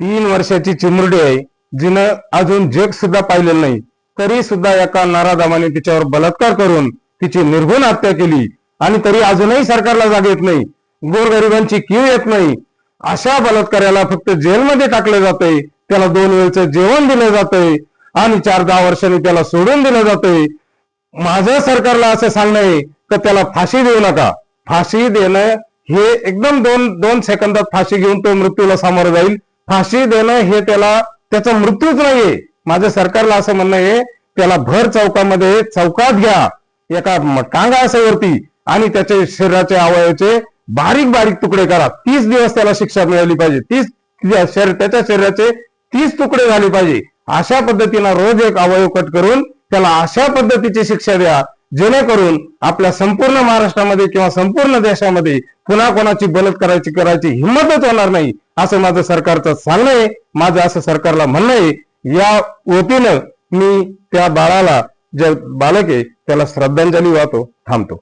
तीन वर्षाची चिमुरडी आहे जिनं अजून जग सुद्धा पाहिलेलं नाही. तरी सुद्धा एका नारादामाने तिच्यावर बलात्कार करून तिची निर्घुण हत्या केली. आणि तरी अजूनही सरकारला जाग येत नाही. गोरगरिबांची किव येत नाही. अशा बलात्काराला फक्त जेलमध्ये टाकलं जातंय. त्याला दोन वेळचं जेवण दिलं जातंय. आणि चार दहा वर्षांनी त्याला सोडून दिलं जातंय. माझं सरकारला असं सांगणं आहे तर त्याला फाशी देऊ नका? फाशी देणं हे एकदम दोन दोन सेकंदात फाशी घेऊन तो मृत्यूला सामोरं जाईल. फाशी देणं हे त्याला त्याचा मृत्यूच नाहीये. माझं सरकारला असं म्हणणं आहे त्याला भर चौकामध्ये चौकात घ्या. एका म- टांगा आणि त्याचे शरीराचे अवयवाचे बारीक बारीक तुकडे करा. तीस दिवस त्याला शिक्षा मिळाली पाहिजे. तीस शरीर त्याच्या शरीराचे तीस तुकडे झाले पाहिजे. अशा पद्धतीनं रोज एक अवयव कट करून त्याला अशा पद्धतीची शिक्षा द्या जेणेकरून आपल्या संपूर्ण महाराष्ट्रामध्ये किंवा संपूर्ण देशामध्ये पुन्हा कोणाची करायची करायची हिंमतच होणार नाही. असं माझं सरकारचं सांगणं आहे माझं असं सरकारला म्हणणं आहे या वतीनं मी त्या बाळाला जे बालक आहे त्याला श्रद्धांजली वाहतो थांबतो.